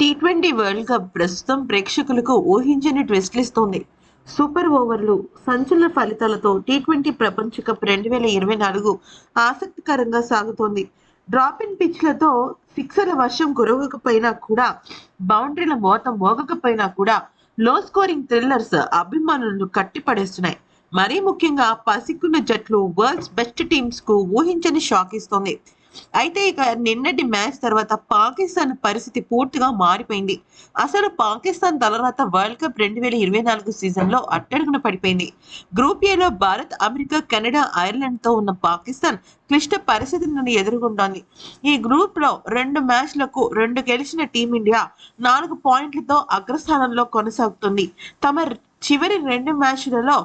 T twenty world cup ప్రస్తుతం ప్రేక్షకులకు ఊహించని ట్విస్ట్లు ఇస్తోంది సూపర్ ఓవర్లు సంచలన ఫలితాలతో టీ ట్వంటీ ప్రపంచ కప్ రెండు వేల ఇరవై నాలుగు ఆసక్తికరంగా సాగుతోంది. డ్రాప్ ఇన్ పిచ్లతో సిక్సర్ల వర్షం కురవకపోయినా కూడా బౌండరీల మోత మోగకపోయినా కూడా లో స్కోరింగ్ థ్రిల్లర్స్ అభిమానులను కట్టిపడేస్తున్నాయి. మరీ ముఖ్యంగా పసిక్కున్న జట్లు వరల్డ్స్ బెస్ట్ టీమ్స్కు ఊహించని షాక్ ఇస్తోంది. అయితే ఇక నిన్నటి మ్యాచ్ తర్వాత పాకిస్తాన్ పరిస్థితి పూర్తిగా మారిపోయింది. అసలు పాకిస్తాన్ తలరాత వరల్డ్ కప్ రెండు వేల ఇరవై నాలుగు సీజన్లో అట్టడుగున పడిపోయింది. గ్రూప్ ఏలో భారత్ అమెరికా కెనడా ఐర్లాండ్తో ఉన్న పాకిస్తాన్ క్లిష్ట పరిస్థితులను ఎదుర్కొంటోంది. ఈ గ్రూప్లో రెండు మ్యాచ్లకు రెండు గెలిచిన టీమిండియా నాలుగు పాయింట్లతో అగ్రస్థానంలో కొనసాగుతుంది. తమ చివరి రెండు మ్యాచ్లలో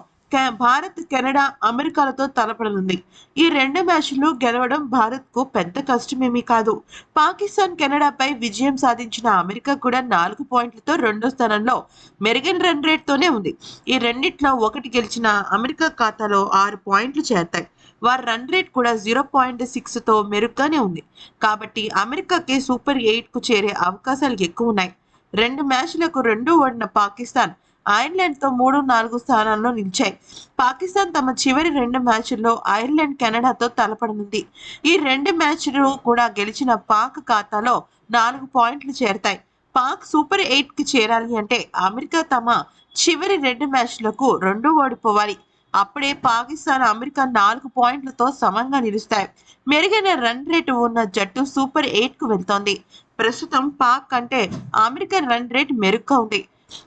భారత్ కెనడా అమెరికాలతో తలపడనుంది. ఈ రెండు మ్యాచ్లు గెలవడం భారత్కు పెద్ద కష్టమేమీ కాదు. పాకిస్తాన్ కెనడాపై విజయం సాధించిన అమెరికా కూడా నాలుగు పాయింట్లతో రెండో స్థానంలో మెరుగైన రన్ రేట్తోనే ఉంది. ఈ రెండిట్లో ఒకటి గెలిచిన అమెరికా ఖాతాలో ఆరు పాయింట్లు చేరతాయి. వారి రన్ రేట్ కూడా జీరో పాయింట్ సిక్స్తో మెరుగ్గానే ఉంది. కాబట్టి అమెరికాకి సూపర్ ఎయిట్కు చేరే అవకాశాలు ఎక్కువ ఉన్నాయి. రెండు మ్యాచ్లకు రెండు ఓడిన పాకిస్తాన్ ఐర్లాండ్తో మూడు నాలుగు స్థానాల్లో నిలిచాయి. పాకిస్తాన్ తమ చివరి రెండు మ్యాచ్ల్లో ఐర్లాండ్ కెనడాతో తలపడనుంది. ఈ రెండు మ్యాచ్లు కూడా గెలిచిన పాక్ ఖాతాలో నాలుగు పాయింట్లు చేరతాయి. పాక్ సూపర్ ఎయిట్కి చేరాలి అంటే అమెరికా తమ చివరి రెండు మ్యాచ్లకు రెండు ఓడిపోవాలి అప్పుడే పాకిస్తాన్ అమెరికా నాలుగు పాయింట్లతో సమంగా నిలుస్తాయి. మెరుగైన రన్ రేటు ఉన్న జట్టు సూపర్ ఎయిట్కు వెళ్తోంది. ప్రస్తుతం పాక్ కంటే అమెరికా రన్ రేట్ మెరుగ్గా ఉంది.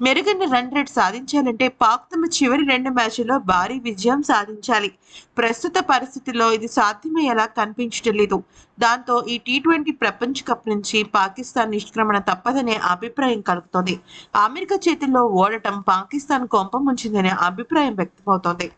మెరుగైన రన్ రేట్ సాధించాలంటే పాక్ తమ చివరి రెండు మ్యాచ్ల్లో భారీ విజయం సాధించాలి. ప్రస్తుత పరిస్థితిలో ఇది సాధ్యమయ్యేలా కనిపించడం లేదు. దాంతో ఈ టీ ట్వంటీ ప్రపంచ కప్ నుంచి పాకిస్తాన్ నిష్క్రమణ తప్పదనే అభిప్రాయం కలుగుతోంది. అమెరికా చేతుల్లో ఓడటం పాకిస్తాన్ కొంప ముంచిందనే అభిప్రాయం వ్యక్తమవుతోంది.